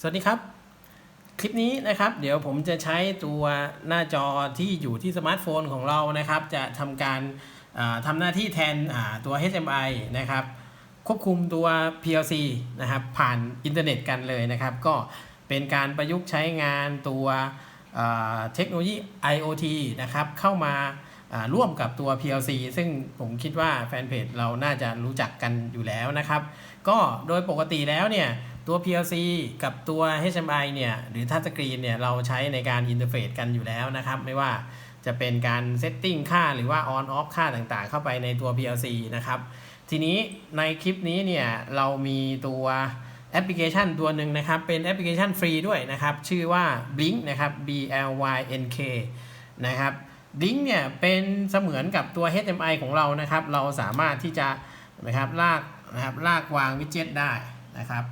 สวัสดีครับ คลิปนี้นะครับ เดี๋ยวผมจะใช้ตัวหน้าจอที่อยู่ที่สมาร์ทโฟนของเรานะครับ จะทำการาทำหน้าที่แทนตัว HMI นะครับ ควบคุมตัว PLC นะครับ ผ่านอินเทอร์เน็ตกันเลยนะครับ ก็เป็นการประยุกต์ใช้งานตัวเทคโนโลยี IoT นะครับ เข้ามาาร่วมกับตัว PLC ซึ่งผมคิดว่าแฟนเพจเราน่าจะรู้จักกันอยู่แล้วนะครับ ก็โดยปกติแล้วเนี่ย ตัว PLC กับตัว HMI เนี่ยหรือทัชสกรีนเนี่ยเราใช้ในการอินเทอร์เฟซกันอยู่แล้วนะครับ ไม่ว่าจะเป็นการเซตติ้งค่าหรือว่า on off ค่าต่างๆ เข้าไปในตัว PLC นะครับ ทีนี้ในคลิปนี้เนี่ยเรามีตัวแอปพลิเคชันตัวหนึ่งนะครับ เป็นแอปพลิเคชันฟรีด้วยนะครับ ชื่อว่า Blink นะครับ B L Y N K นะครับ Blink เนี่ยเป็นเสมือนกับตัว HMI ของเรานะครับ เราสามารถที่จะนะครับลากนะครับลากวางวิดเจ็ตได้นะครับ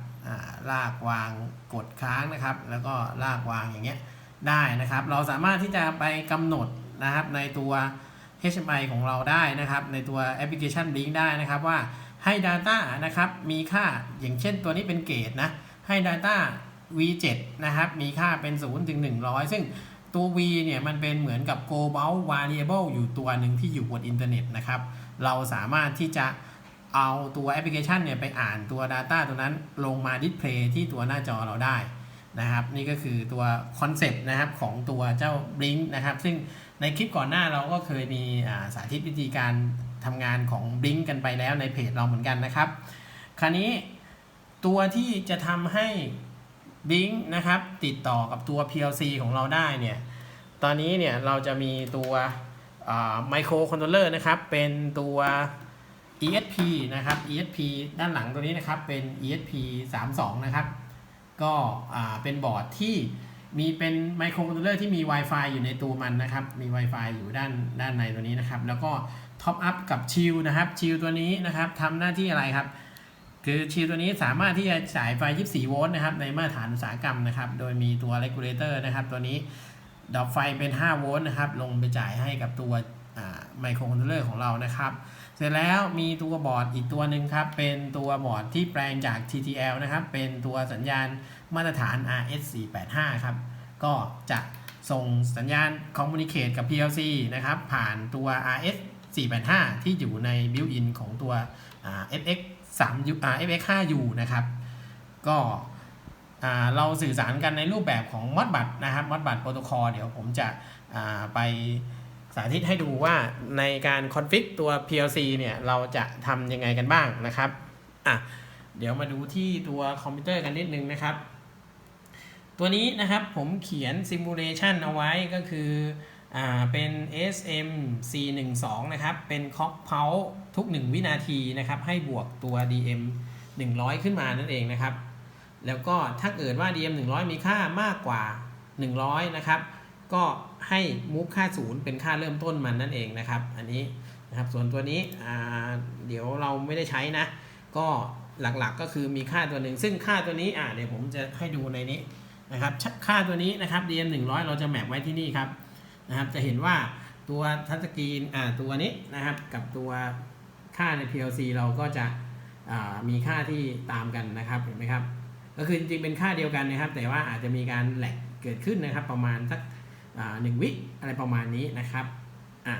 ลากวางกดค้างนะครับ แล้วก็ลากวางอย่างเงี้ยได้นะครับ เราสามารถที่จะไปกำหนดนะครับในตัว HMI ของเราได้นะครับ ในตัวแอปพลิเคชัน Blink ได้นะครับว่าให้ Data นะครับมีค่าอย่างเช่นตัวนี้เป็นเกรดนะให้ Data V7 นะครับมีค่าเป็น 0 ถึง 100 ซึ่งตัว V เนี่ยมันเป็นเหมือนกับ global variable อยู่ตัวหนึ่งที่อยู่บนอินเทอร์เน็ตนะครับ เราสามารถที่จะ เอาตัวแอปพลิเคชันเนี่ยไปอ่านตัว Data ตัวนั้นลงมาดิสเพลย์ที่ตัวหน้าจอเราได้นะครับ นี่ก็คือตัวคอนเซปต์นะครับของตัวเจ้า Blink นะครับ ซึ่งในคลิปก่อนหน้าเราก็เคยมีสาธิตวิธีการทำงานของ Blink กันไปแล้วในเพจเราเหมือนกันนะครับ คราวนี้ตัวที่จะทำให้ Blink นะครับติดต่อกับตัว PLC ของเราได้เนี่ยตอนนี้เนี่ยเราจะมีตัวไมโครคอนโทรลเลอร์นะครับเป็นตัว ESP นะครับ ESP ด้านหลังตัวนี้นะครับเป็น ESP 32นะครับ ก็เป็นบอร์ดที่มีเป็นไมโครคอนโทรลเลอร์ที่มี Wi-Fi อยู่ในตัวมันนะครับ มี Wi-Fi อยู่ด้านด้านในตัวนี้นะครับ แล้วก็ท็อปอัพกับชิลนะครับชิลตัวนี้นะครับทำหน้าที่อะไรครับ คือชิลตัวนี้สามารถที่จะจ่ายไฟ 24 โวลต์นะครับ ในมาตรฐานอุตสาหกรรมนะครับ โดยมีตัว regulator นะครับ ตัวนี้ดรอปไฟเป็น 5 โวลต์นะครับ ลงไปจ่ายให้กับตัวไมโครคอนโทรลเลอร์ของเรานะครับ เสร็จแล้วมีตัวบอร์ดอีกตัวหนึ่งครับ เป็นตัวบอร์ดที่แปลงจาก TTL นะครับ เป็นตัวสัญญาณมาตรฐาน RS485 ครับ ก็จะส่งสัญญาณ communicate กับ PLC นะครับ ผ่านตัว RS485 ที่อยู่ใน built-in ของตัว FX 3 U FX 5U นะครับ ก็เราสื่อสารกันในรูปแบบของ Modbus นะครับ Modbus Protocol เดี๋ยวผมจะไป สาธิตให้ดูว่าในการคอนฟิกตัว PLC เนี่ยเราจะทำยังไงกันบ้างนะครับอะเดี๋ยวมาดูที่ตัวคอมพิวเตอร์กันนิดนึงนะครับ ตัวนี้นะครับผมเขียนซิมูเลชันเอาไว้ก็คืออ่าเป็น SM412 นะครับ เป็นคอกเพาทุก 1 วินาทีนะครับ ให้บวกตัว DM 100 ขึ้นมานั่นเองนะครับ แล้วก็ถ้าเกิดว่า DM 100 มีค่ามากกว่า 100 นะครับ ก็ให้มูฟค่าศูนย์เป็นค่าเริ่มต้นมันนั่นเองนะครับ อันนี้นะครับส่วนตัวนี้เดี๋ยวเราไม่ได้ใช้นะ ก็หลักๆกก็คือมีค่าตัวหนึ่ง ซึ่งค่าตัวนี้อ่าเดี๋ยวผมจะให้ดูในนี้นะครับค่าตัวนี้นะครับ DM 100 เราจะแมปไว้ที่นี่ครับนะครับจะเห็นว่าตัวทัชสกรีนอ่าตัวนี้นะครับกับตัวค่าใน PLC เราก็จะมีค่าที่ตามกันนะครับเห็นไหมครับก็คือจริงๆเป็นค่าเดียวกันนะครับ แต่ว่าอาจจะมีการแหลกเกิดขึ้นนะครับประมาณสัก หนึ่งวิอะไรประมาณนี้นะครับอ่า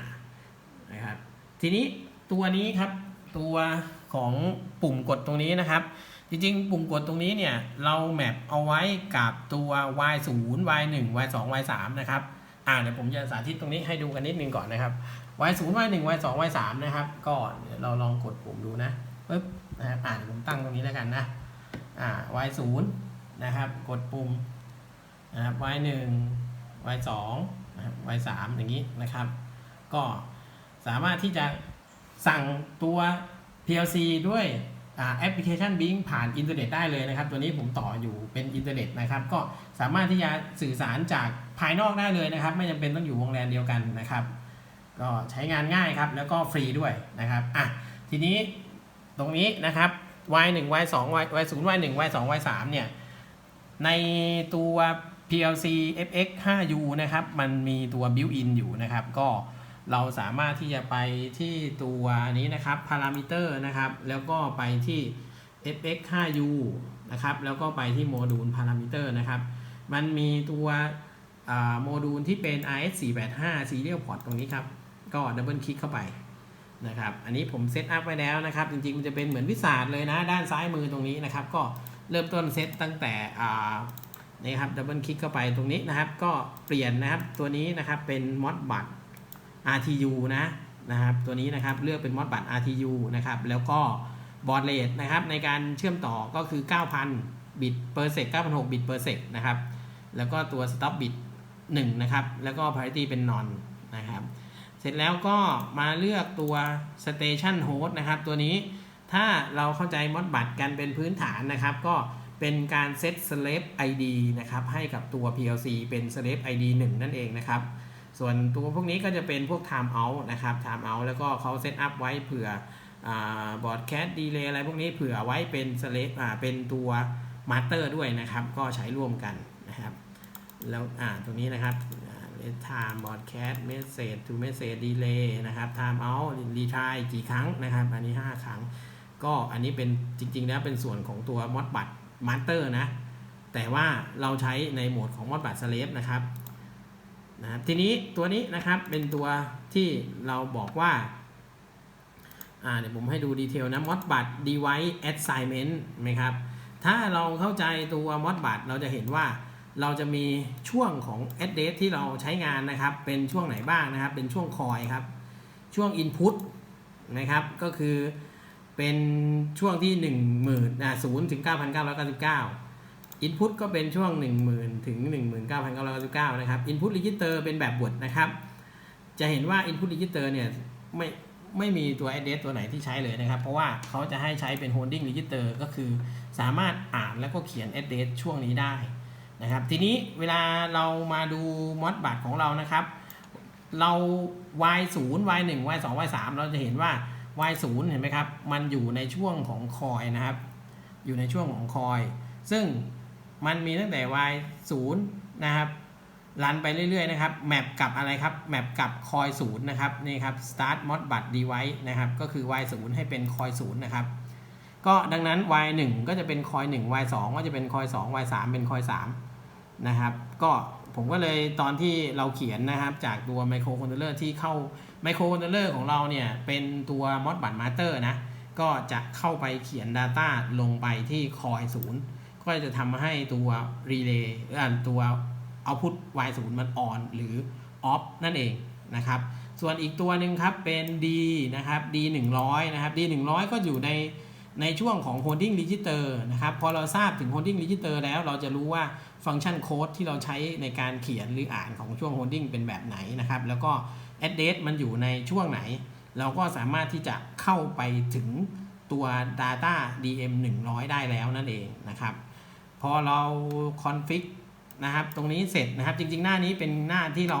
นะครับ ทีนี้ตัวนี้ครับตัวของปุ่มกดตรงนี้นะครับ จริงๆ ปุ่มกดตรงนี้เนี่ยเราแมปเอาไว้กับตัว y 0 y 1 y 2 y 3นะครับอ่าเดี๋ยวผมจะสาธิตตรงนี้ให้ดูกันนิดนึงก่อนนะครับ y 0 y 1 y 2 y 3นะครับ ก็เดี๋ยวเราลองกดปุ่มดูนะปึ๊บนะครับอ่าเดี๋ยวผมตั้งตรงนี้แล้วกันนะ อ่า y 0นะครับ กดปุ่มนะครับ y 1 y 2นะครับ y 3อย่างนี้นะครับ ก็สามารถที่จะสั่งตัว PLC ด้วยแอปพลิเคชัน Bing ผ่านอินเทอร์เน็ตได้เลยนะครับ ตัวนี้ผมต่ออยู่เป็นอินเทอร์เน็ตนะครับ ก็สามารถที่จะสื่อสารจากภายนอกได้เลยนะครับ ไม่จำเป็นต้องอยู่วงแลนเดียวกันนะครับ ก็ใช้งานง่ายครับ แล้วก็ฟรีด้วยนะครับอะทีนี้ตรงนี้นะครับ y 1 y 2 y y 0 y 1 y 2 y 3เนี่ยในตัว PLC FX 5U นะครับ มันมีตัว built-in อยู่นะครับ ก็เราสามารถที่จะไปที่ตัวนี้นะครับ parameter นะครับ แล้วก็ไปที่ fx 5u นะครับ แล้วก็ไปที่โมดูลพารามิเตอร์นะครับ มันมีตัวโมดูลที่เป็น RS485 Serial Port ตรงนี้ครับ ก็ดับเบิลคลิกเข้าไปนะครับ อันนี้ผมเซตอัพไว้แล้วนะครับ จริงๆ มันจะเป็นเหมือนวิสาดเลยนะ ด้านซ้ายมือตรงนี้นะครับ ก็เริ่มต้นเซตตั้งแต่ นี่ครับดับเบิลคลิกเข้าไปตรงนี้นะครับ ก็เปลี่ยนนะครับตัวนี้นะครับเป็นมอดบัต RTU นะนะครับ ตัวนี้นะครับเลือกเป็นมอดบัต RTU นะครับ แล้วก็บอร์ดเรทนะครับ ในการเชื่อมต่อก็คือ 9,000 บิตเปอร์เซก9,600บิตเปอร์เซกนะครับ แล้วก็ตัว stop bit 1นะครับ แล้วก็ parity เป็น non นะครับ เสร็จแล้วก็มาเลือกตัว station host นะครับ ตัวนี้ถ้าเราเข้าใจมอดบัตกันเป็นพื้นฐานนะครับ ก็ เป็นการเซต slave ID นะครับ ให้กับตัว PLC เป็น slave ID 1 นั่นเองนะครับ ส่วนตัวพวกนี้ก็จะเป็นพวก time out นะครับ time out แล้วก็เขาเซตอัพไว้เผื่อบอร์ดแคสดีเลย์อะไรพวกนี้เผื่อไว้เป็น slave อ่าเป็นตัว master ด้วยนะครับ ก็ใช้ร่วมกันนะครับ แล้วอ่าตรงนี้นะครับ time broadcast message to message delay นะครับ time out retry กี่ครั้งนะครับ อันนี้ 5 ครั้ง ก็อันนี้เป็นจริงๆแล้วเป็นส่วนของตัว modbus master นะ แต่ว่าเราใช้ในโหมดของ modbus slave นะครับนะครับ ทีนี้ตัวนี้นะครับเป็นตัวที่เราบอกว่าอ่าเดี๋ยวผมให้ดูดีเทลนะ modbus device assignment ไหมครับ ถ้าเราเข้าใจตัว modbus เราจะเห็นว่าเราจะมีช่วงของ address ที่เราใช้งานนะครับ เป็นช่วงไหนบ้างนะครับ เป็นช่วงคอยครับ ช่วง input นะครับ ก็คือ เป็นช่วงที่ 10,000อ่า0ถึง 9,999 input ก็เป็นช่วง 10,000 ถึง 19,999 นะครับ input register เป็นแบบบทนะครับ จะเห็นว่า input register เนี่ยไม่ไม่มีตัว address ตัวไหนที่ใช้เลยนะครับ เพราะว่าเขาจะให้ใช้เป็น holding register ก็คือสามารถอ่านแล้วก็เขียน address ช่วงนี้ได้นะครับ ทีนี้เวลาเรามาดูมอดบัตของเรานะครับ เรา y 0 y 1 y 2 y 3เราจะเห็นว่า y 0 เห็นไหมครับ มันอยู่ในช่วงของคอยนะครับ อยู่ในช่วงของคอย ซึ่งมันมีตั้งแต่ y 0 นะครับรันไปเรื่อยๆนะครับ แมปกับอะไรครับ แมปกับคอย0นย์นะครับ นี่ครับ start modbus device นะครับ ก็คือ y 0ให้เป็นคอย0นะครับ ก็ดังนั้น y 1ก็จะเป็นคอย1 y 2ก็จะเป็นคอย2 y 3เป็นคอย3นะครับ ก็ ผมก็เลยตอนที่เราเขียนนะครับ จากตัวไมโครคอนโทรลเลอร์ที่เข้าไมโครคอนโทรลเลอร์ของเราเนี่ย เป็นตัว Modbus Master นะ ก็จะเข้าไปเขียน Data ลงไปที่คอย0ก็จะทำให้ตัว Relay อ่าตัว Output y 0 มัน on หรือ off นั่นเองนะครับ ส่วนอีกตัวหนึ่งครับเป็น D นะครับ D 100นะครับ D 100ก็อยู่ใน ในช่วงของ holding register นะครับ พอเราทราบถึง holding register แล้วเราจะรู้ว่าฟังก์ชันโค้ดที่เราใช้ในการเขียนหรืออ่านของช่วง holding เป็นแบบไหนนะครับ แล้วก็ address มันอยู่ในช่วงไหน เราก็สามารถที่จะเข้าไปถึงตัว data DM 100 ได้แล้วนั่นเองนะครับ พอเรา config นะครับ ตรงนี้เสร็จนะครับ จริง ๆ หน้านี้เป็นหน้าที่เรา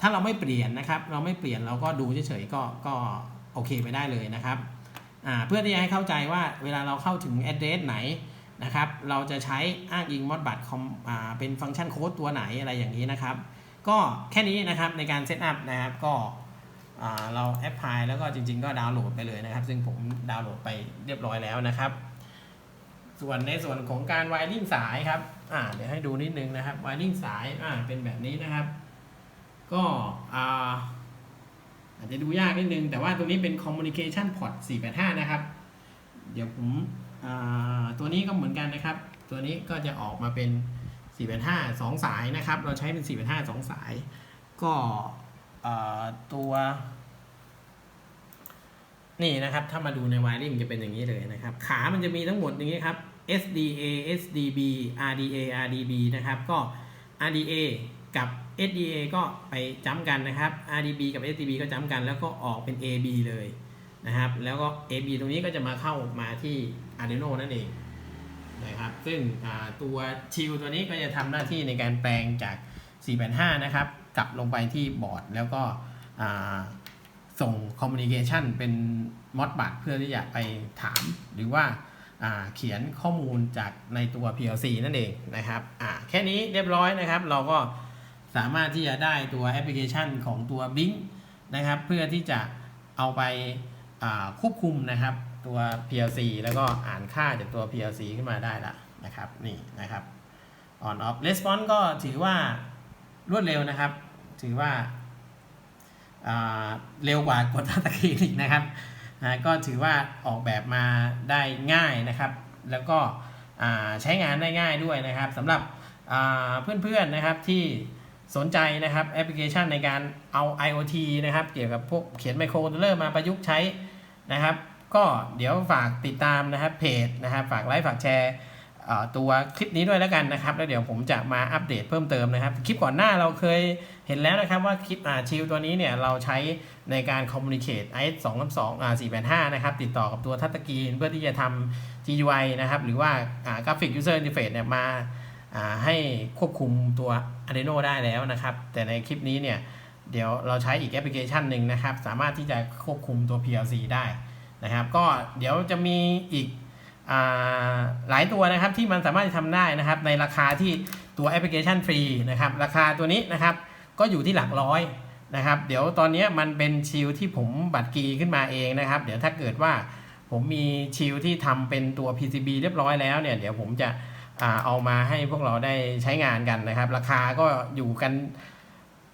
ถ้าเราไม่เปลี่ยนนะครับ เราไม่เปลี่ยนเราก็ดูเฉยๆก็ก็โอเคไปได้เลยนะครับ เพื่อที่จะให้เข้าใจว่าเวลาเราเข้าถึง address ไหนนะครับ เราจะใช้อ้างอิง modbus คอมอ่าเป็นฟังก์ชันโค้ดตัวไหนอะไรอย่างนี้นะครับ ก็แค่นี้นะครับในการเซตอัพนะครับก็เราแอปพลายแล้วก็จริง ๆ ก็ดาวน์โหลดไปเลยนะครับ ซึ่งผมดาวน์โหลดไปเรียบร้อยแล้วนะครับ ส่วนในส่วนของการ wiring สายครับเดี๋ยวให้ดูนิดนึงนะครับ wiring สายเป็นแบบนี้นะครับ ก็อ่า อาจจะดูยากนิดนึง แต่ว่าตัวนี้เป็น communication port 485 นะครับ เดี๋ยวผมตัวนี้ก็เหมือนกันนะครับ ตัวนี้ก็จะออกมาเป็น 485 2 สายนะครับ เราใช้เป็น 485 2 สาย ก็ตัวนี่นะครับ ถ้ามาดูใน wiring จะเป็นอย่างนี้เลยนะครับ ขามันจะมีทั้งหมดอย่างนี้ครับ SDA SDB RDA RDB นะครับ ก็ RDA กับ SDA ก็ไปจ้ำกันนะครับ RDB กับ SDB ก็จ้ำกัน แล้วก็ออกเป็น AB เลยนะครับ แล้วก็ AB ตรงนี้ก็จะมาเข้ามาที่ Arduino นั่นเองนะครับ ซึ่งตัวชิลตัวนี้ก็จะทำหน้าที่ในการแปลงจาก 4.5 นะครับ กลับลงไปที่บอร์ด แล้วก็ส่งคอมมูนิเคชันเป็นมอดบัตเพื่อที่จะไปถามหรือว่าเขียนข้อมูลจากในตัว PLC นั่นเองนะครับแค่นี้เรียบร้อยนะครับ เราก็ สามารถที่จะได้ตัวแอปพลิเคชันของตัว Bing นะครับ เพื่อที่จะเอาไปควบคุมนะครับตัว PLC แล้วก็อ่านค่าจากตัว PLC ขึ้นมาได้ละนะครับนี่นะครับ on off response ก็ถือว่ารวดเร็วนะครับ ถือว่าาเร็วกว่ากดทัตะคีอีกนะครับนะก็ถือว่าออกแบบมาได้ง่ายนะครับ แล้วก็ใช้งานได้ง่ายด้วยนะครับสำหรับอ่าเพื่อนๆนะครับที่ สนใจนะครับแอปพลิเคชันในการเอา IoT นะครับ เกี่ยวกับพวกเขียนไมโครคอนโทรลเลอร์มาประยุกต์ใช้นะครับ ก็เดี๋ยวฝากติดตามนะครับเพจนะครับ ฝากไลค์ฝากแชร์ตัวคลิปนี้ด้วยแล้วกันนะครับ แล้วเดี๋ยวผมจะมาอัปเดตเพิ่มเติมนะครับ คลิปก่อนหน้าเราเคยเห็นแล้วนะครับว่าคลิปอ่าชิลตัวนี้เนี่ยเราใช้ในการคอมมูนิเคต IS 2 2 2อ่า485 นะครับ ติดต่อกับตัวทัชสกรีนเพื่อที่จะทำ GUI นะครับ หรือว่ากราฟิก User Interface เนี่ยมา ให้ควบคุมตัว Arduino ได้แล้วนะครับ แต่ในคลิปนี้เนี่ยเดี๋ยวเราใช้อีกแอปพลิเคชันหนึ่งนะครับ สามารถที่จะควบคุมตัว PLC ได้นะครับ ก็เดี๋ยวจะมีอีกอหลายตัวนะครับที่มันสามารถจะทำได้นะครับ ในราคาที่ตัวแอปพลิเคชันฟรีนะครับ ราคาตัวนี้นะครับก็อยู่ที่หลักร้อยนะครับ เดี๋ยวตอนนี้มันเป็นชิลที่ผมบัตรกีขึ้นมาเองนะครับ เดี๋ยวถ้าเกิดว่าผมมีชิลที่ทำเป็นตัว PCB เรียบร้อยแล้วเนี่ยเดี๋ยวผมจะ เอามาให้พวกเราได้ใช้งานกันนะครับ ราคาก็อยู่กัน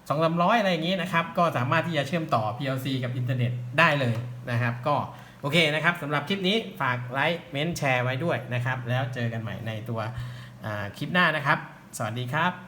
สองสามร้อยอะไรอย่างนี้นะครับ ก็สามารถที่จะเชื่อมต่อ PLC กับอินเทอร์เน็ตได้เลยนะครับ ก็โอเคนะครับสำหรับคลิปนี้ฝากไลค์เม้นแชร์ไว้ด้วยนะครับ แล้วเจอกันใหม่ในตัวคลิปหน้านะครับ สวัสดีครับ